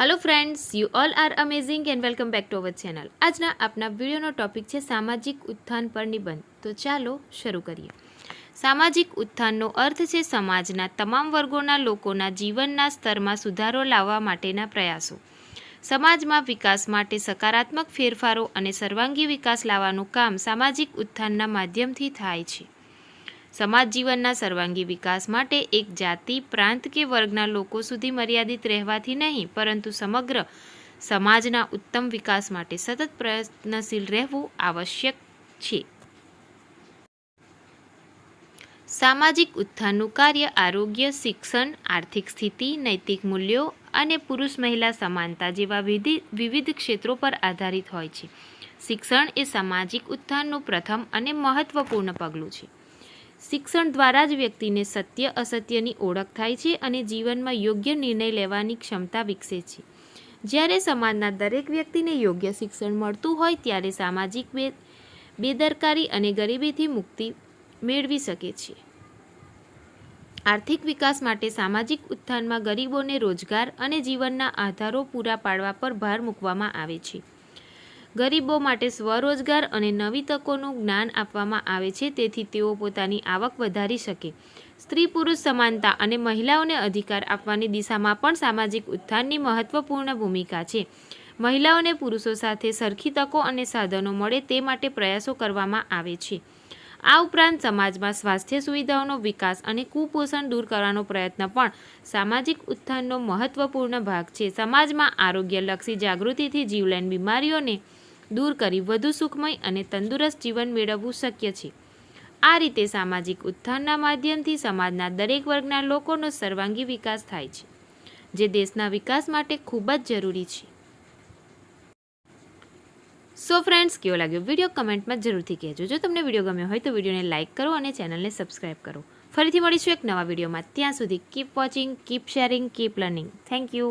Hello friends you all are amazing and welcome back to our channel આજના આપના વિડીયોનો topic છે સામાજિક ઉત્થાન પર નિબંધ. તો ચાલો શરૂ કરીએ. સામાજિક ઉત્થાનનો અર્થ છે સમાજના તમામ વર્ગોના લોકોના જીવનના સ્તરમાં સુધારો લાવવા માટેના પ્રયાસો. સમાજમાં વિકાસ માટે સકારાત્મક ફેરફારો અને સર્વાંગી વિકાસ લાવવાનું કામ સામાજિક ઉત્થાનના માધ્યમથી થાય છે. સમાજ જીવનના સર્વાંગી વિકાસ માટે એક જાતિ, પ્રાંત કે વર્ગના લોકો સુધી મર્યાદિત રહેવાથી નહીં, પરંતુ સમગ્ર સમાજના ઉત્તમ વિકાસ માટે સતત પ્રયત્નશીલ રહેવું આવશ્યક છે. સામાજિક ઉત્થાનનું કાર્ય આરોગ્ય, શિક્ષણ, આર્થિક સ્થિતિ, નૈતિક મૂલ્યો અને પુરુષ મહિલા સમાનતા જેવા વિધિ- વિવિધ ક્ષેત્રો પર આધારિત હોય છે. શિક્ષણ એ સામાજિક ઉત્થાનનું પ્રથમ અને મહત્વપૂર્ણ પગલું છે. શિક્ષણ દ્વારા જ વ્યક્તિને સત્ય, અસત્યની ઓળખ થાય છે અને જીવનમાં યોગ્ય નિર્ણય લેવાની ક્ષમતા વિકસે છે. જ્યારે સમાજના દરેક વ્યક્તિને યોગ્ય શિક્ષણ મળતું હોય ત્યારે સામાજિક બે, બેદરકારી અને ગરીબીથી મુક્તિ મેળવી શકે છે. આર્થિક વિકાસ માટે સામાજિક ઉત્થાનમાં ગરીબોને રોજગાર અને જીવનના આધારો પૂરા પાડવા પર ભાર મૂકવામાં આવે છે. ગરીબો માટે સ્વરોજગાર અને નવી તકોનું જ્ઞાન આપવામાં આવે છે, તેથી તેઓ પોતાની આવક વધારી શકે. સ્ત્રી પુરુષ સમાનતા અને મહિલાઓને અધિકાર આપવાની દિશામાં પણ સામાજિક ઉત્થાનની મહત્વપૂર્ણ ભૂમિકા છે. મહિલાઓને પુરુષો સાથે સરખી તકો અને સાધનો મળે તે માટે પ્રયાસો કરવામાં આવે છે. આ ઉપરાંત સમાજમાં સ્વાસ્થ્ય સુવિધાઓનો વિકાસ અને કુપોષણ દૂર કરવાનો પ્રયત્ન પણ સામાજિક ઉત્થાનનો મહત્વપૂર્ણ ભાગ છે. સમાજમાં આરોગ્યલક્ષી જાગૃતિથી જીવલેણ બીમારીઓને દૂર કરી વધુ સુખમય અને તંદુરસ્ત જીવન મેળવવું શક્ય છે. આ રીતે સામાજિક ઉત્થાનના માધ્યમથી સમાજના દરેક વર્ગના લોકોનો સર્વાંગી વિકાસ થાય છે, જે દેશના વિકાસ માટે ખૂબ જ જરૂરી છે. સો ફ્રેન્ડ્સ કેવો લાગ્યો વીડિયો કમેન્ટમાં જરૂરથી કહેજો. જો તમને વીડિયો ગમ્યો હોય તો વિડીયોને લાઇક કરો અને ચેનલને સબસ્ક્રાઇબ કરો. ફરીથી મળીશું એક નવા વિડીયોમાં ત્યાં સુધી keep watching keep sharing keep learning thank you